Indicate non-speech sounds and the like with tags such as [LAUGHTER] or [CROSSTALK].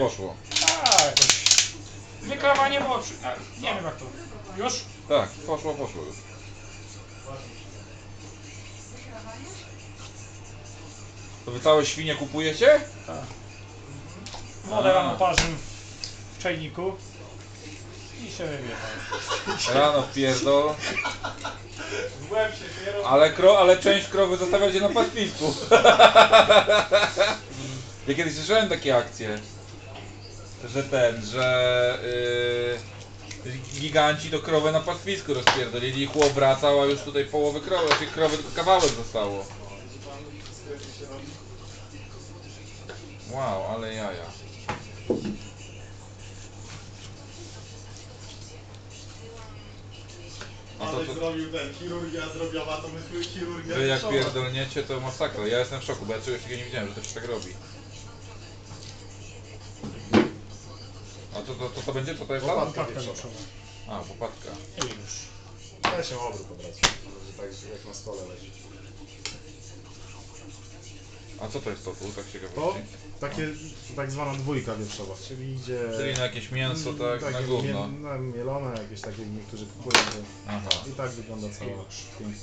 Poszło. A, jakoś... Wykrawanie było przy... A, nie wiem jak to... Już? Tak, poszło, poszło już. To wy całe świnie kupujecie? Wodę A. rano parzę w czajniku. I się wybieram. Rano pierdol. W łeb się kierą. Ale, kro, ale część krowy zostawiacie na pastwisku. [LAUGHS] ja kiedyś słyszałem takie akcje, że ten, że yy, giganci to krowę na pastwisku rozpierdolili i chłop wracał, a już tutaj połowy krowy, znaczy krowy tylko kawałek zostało. Wow, ale jaja. A to, Ale to, zrobił ten, chirurgia zrobiona, to myśmy chirurgia Wy jak pierdolniecie to masakra. Ja jestem w szoku, bo ja czegoś takiego nie widziałem, że to się tak robi. A to, to, to, to będzie? Co to jest? Łopatka tam? wieprzowa. A. I już. Ja się obrót od razu, tak jak na stole leży. A co to jest to tu, tak To ciekawości? takie tak zwana dwójka wieprzowa, czyli idzie... Czyli na jakieś mięso, tak, na takie gówno. mie- no, mielone, jakieś takie niektórzy kupują. To... Aha. I tak wygląda cała piękna